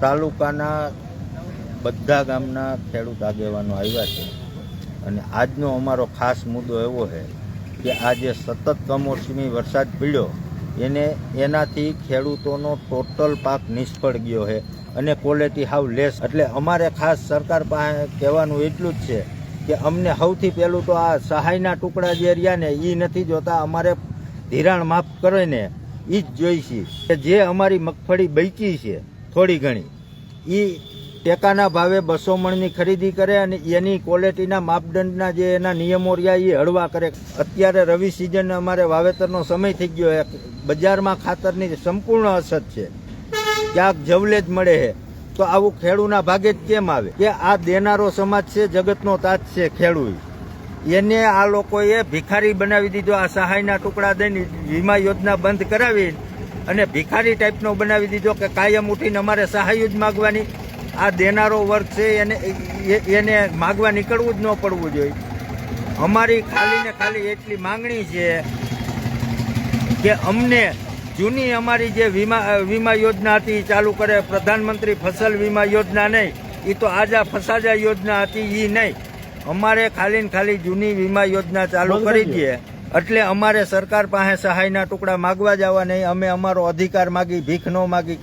તાલુકાના બધા ગામના ખેડૂત આગેવાનો આવ્યા છે. અને આજનો અમારો ખાસ મુદ્દો એવો છે કે આ જે સતત કમોસમી વરસાદ પડ્યો, એને એનાથી ખેડૂતોનો ટોટલ પાક નિષ્ફળ ગયો છે અને ક્વોલિટી હાવ લેસ એટલે અમારે ખાસ સરકાર પાસે કહેવાનું એટલું જ છે કે અમને સૌથી પહેલું તો આ સહાયના ટુકડા જે રહ્યા ને એ નથી જોતા. અમારે ધિરાણ માફ કરે ને એ જ જોઈશે. કે જે અમારી મગફળી બૈકી છે થોડી ઘણી એ ટેકાના ભાવે બસો મણની ખરીદી કરે અને એની ક્વોલિટીના માપદંડના જે એના નિયમો રહ્યા એ હળવા કરે. અત્યારે રવિ સિઝન અમારે વાવેતરનો સમય થઈ ગયો બજારમાં ખાતરની સંપૂર્ણ અછત છે. ક્યાંક જવલે જ મળે છે તો આવું ખેડૂના ભાગે જ કેમ આવે? કે આ દેનારો સમાજ છે, જગતનો તાજ છે ખેડૂત એને આ લોકોએ ભિખારી બનાવી દીધો, આ સહાયના ટુકડા દઈને વીમા યોજના બંધ કરાવી અને ભિખારી ટાઈપનો બનાવી દીધો કે કાયમ ઉઠીને અમારે સહાય જ માગવાની. આ દેનારો વર્ગ છે એને એ- એને માગવા નીકળવું જ ન પડવું જોઈએ. અમારી ખાલી ને ખાલી એટલી માંગણી છે કે અમને જૂની અમારી જે વીમા વીમા યોજના હતી એ ચાલુ કરે. પ્રધાનમંત્રી ફસલ વીમા યોજના નહીં એ તો આજા ફસાજા યોજના હતી એ નહીં. અમારે ખાલી ને ખાલી જૂની વીમા યોજના ચાલુ કરી દઈએ. એટલે અમારે સરકાર પાસે સહાયના ટુકડા માગવા જવા નહીં. અમે અમારો અધિકાર માગી, ભીખ ન માગી